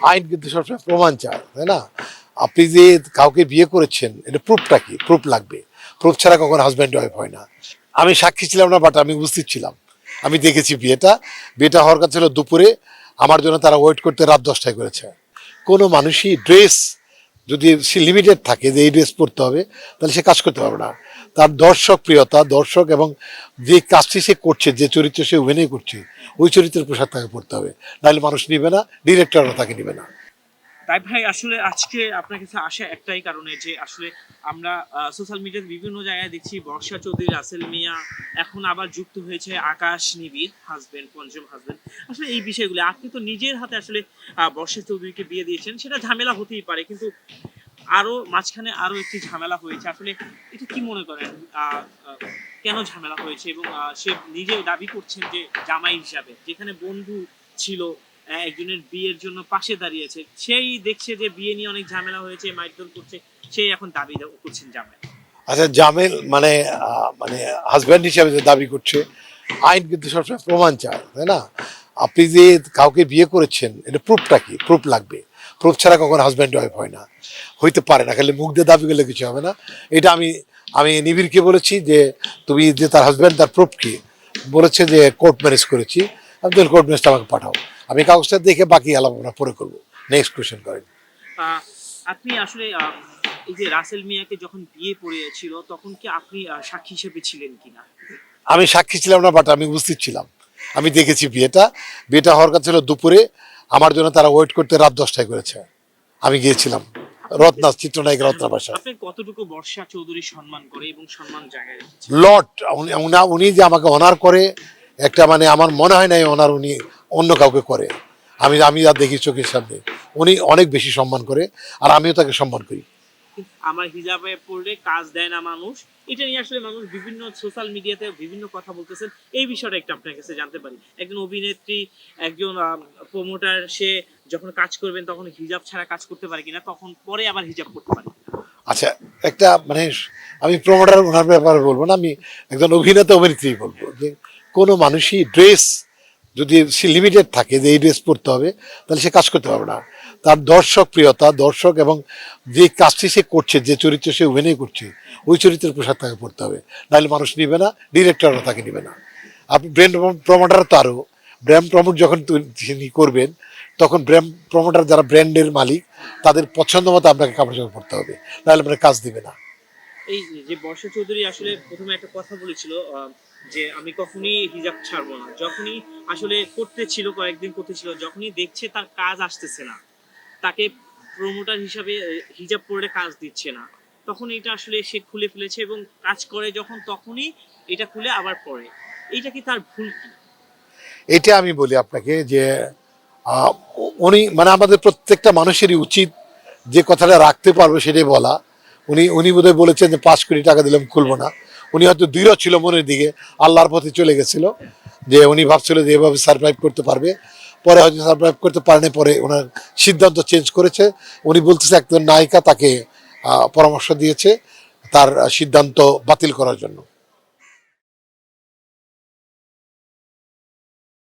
আইন কিন্তু সবসময় প্রমাণ চায়, তাই না? আপনি যে কাউকে বিয়ে করেছেন, এটা প্রুফটা কি? প্রুফ লাগবে? প্রুফ ছাড়া কখন হাজব্যান্ড ওয়াইফ হয় না। আমি সাক্ষী ছিলাম না বাট আমি উপস্থিত ছিলাম। আমি দেখেছি বিয়েটা। বিয়েটা হওয়ার কথা ছিল দুপুরে। আমার জন্য তারা ওয়েট করতে রাত দশটায় করেছে। কোনো মানুষই ড্রেস যদি সে লিমিটেড থাকে যে এই ড্রেস পরতে হবে, তাহলে সে কাজ করতে পারবে না। তার দর্শক প্রিয়তা, দর্শক এবং যে কাজটি সে করছে, যে চরিত্র সে অভিনয় করছে, ওই চরিত্রের পোশাক তাকে পড়তে হবে। নাহলে মানুষ নিবে না ডিরেক্টররা তাকে নিবে না। তাই ভাই, আসলে আজকে আপনার কাছে আসা একটাই কারণে যে আসলে আমরা সোশ্যাল মিডিয়াতে বিভিন্ন জায়গায় দেখছি বর্ষা চৌধুরী, রাসেল মিয়া, এখন আবার যুক্ত হয়েছে আকাশ নিবিড় হাজবেন্ড পঞ্চম হাজবেন্ড আসলে এই বিষয়গুলো, আপনি তো নিজের হাতে আসলে বর্ষা চৌধুরীকে বিয়ে দিয়েছেন, সেটা ঝামেলা হতেই পারে, কিন্তু আরও মাঝখানে আরও একটি ঝামেলা হয়েছে। আসলে এটা কি মনে করেন? কেন ঝামেলা হয়েছে? এবং সে নিজে দাবি করছেন যে জামাই হিসাবে, যেখানে বন্ধু ছিল একজনের বিয়ের জন্য পাশে দাঁড়িয়েছে। সেই দেখছে যে বিয়ে নিয়ে অনেক ঝামেলা হয়েছে মাইটদল করছে, সেই এখন দাবি করছেন জামাই আচ্ছা জামেল মানে মানে হাজব্যান্ড হিসাবে যে দাবি করছে, আইন কিন্তু সবসময় প্রমাণ চায়, তাই না? আপনি যে কাউকে বিয়ে করেছেন, এটা প্রুফটা কি? প্রুফ লাগবে। প্রুফ ছাড়া কখন হাজব্যান্ড ওয়াইফ হয় না। হইতে পারে না, খালি মুখ দিয়ে দাবি করলে কিছু হবে না। এটা আমি আমি নিবিড়কে বলেছি যে, তুমি যে তার হাজব্যান্ড তার প্রুফ কি? বলেছে যে কোর্ট ম্যারেজ করেছি আমি কোর্ট ম্যারেজটা আমাকে পাঠাও। আমি কাগজটা দেখে বাকি আলাপ আমরা পরে করব। নেক্সট কোয়েশ্চেন করেন। আপনি আসলে এই যে রাসেল মিয়াকে যখন বিয়ে পড়িয়েছিল তখন কি আপনি সাক্ষী হিসেবে ছিলেন কিনা? আমি সাক্ষী ছিলাম না বাট আমি উপস্থিত ছিলাম। আমি দেখেছি বিয়েটা। বিয়েটা হওয়ার কথা ছিল দুপুরে। আমার জন্য তারা ওয়েট করতে রাত দশটায় করেছে। আমি গিয়েছিলাম। রত্না চিত্রনায়ক রত্না বাসা কতটুকু বর্ষা চৌধুরী সম্মান করে এবং সম্মান জায়গায় লট উনি- উনি যে আমাকে অনার করে একটা মানে আমার মনে হয় না এই অনার উনি অন্য কাউকে করে। আমি আমি যা দেখি চোখের সামনে উনি অনেক বেশি সম্মান করে আর আমিও তাকে সম্মান করি। আমার হিজাবে পড়লে কাজ দেয় না মানুষ। এটা নিয়ে আসলে মানুষ বিভিন্ন সোশ্যাল মিডিয়াতে বিভিন্ন কথা বলতেছেন। এই বিষয়টা একটু আপনার কাছে জানতে পারি। একজন অভিনেত্রী একজন প্রমোটার সে যখন কাজ করবেন তখন হিজাব ছাড়া কাজ করতে পারে কিনা? তখন পরে আবার হিজাব করতে পারে আচ্ছা একটা মানে আমি প্রমোটার ওনার ব্যাপারে বলব না আমি একজন অভিনেতা অভিনেত্রী বলব যে কোনো মানুষই ড্রেস যদি সে লিমিটেড থাকে যে এই ড্রেস পরতে হবে, তাহলে সে কাজ করতে পারবে না। তার দর্শক প্রিয়তা, দর্শক এবং যে কাজটি সে করছে, যে চরিত্র সে অভিনয় করছে, ওই চরিত্রের পোশাক তাকে পড়তে হবে। নাহলে মানুষ নিবে না ডিরেক্টররা তাকে নিবে না। আপনি ব্র্যান্ড প্রমোটার তো আরও ব্র্যান্ড প্রমোট যখন তিনি করবেন, তখন ব্র্যান্ড প্রমোটার যারা ব্র্যান্ডের মালিক, তাদের পছন্দ মতো আপনাকে কাপড় চোপড় পরতে হবে। নাহলে আপনার কাজ দিবে না। এই যে বর্ষা চৌধুরী আসলে প্রথমে একটা কথা বলেছিল যে আমি কখনই হিজাব ছাড়বো না। যখনই আসলে করতে ছিল, কয়েকদিন করতে ছিল, যখনই দেখছে তার কাজ আসতেছে না, তাকে প্রমোটার হিসাবে হিজাব পরে কাজ দিচ্ছে না, তখন এটা আসলে সে খুলে ফেলেছে এবং কাজ করে যখন তখনই এটা খুলে আবার পরে এইটা কি তার ভুল কি? এটা আমি বলি আপনাকে যে উনি মানে আমাদের প্রত্যেকটা মানুষেরই উচিত যে কথাটা রাখতে পারবে সেটাই বলা। উনি উনি বোধহয় বলেছেন যে পাঁচ কোটি টাকা দিলাম খুলবো না। উনি হয়তো দৃঢ় ছিল মনের দিকে, আল্লাহর পথে চলে গেছিল, যে উনি ভাবছিল যে এভাবে সারভাইভ করতে পারবে। পরে হয়তো সারভাইভ করতে পারেনি, পরে ওনার সিদ্ধান্ত চেঞ্জ করেছে। উনি বলতেছে একজন নায়িকা তাকে পরামর্শ দিয়েছে তার সিদ্ধান্ত বাতিল করার জন্য।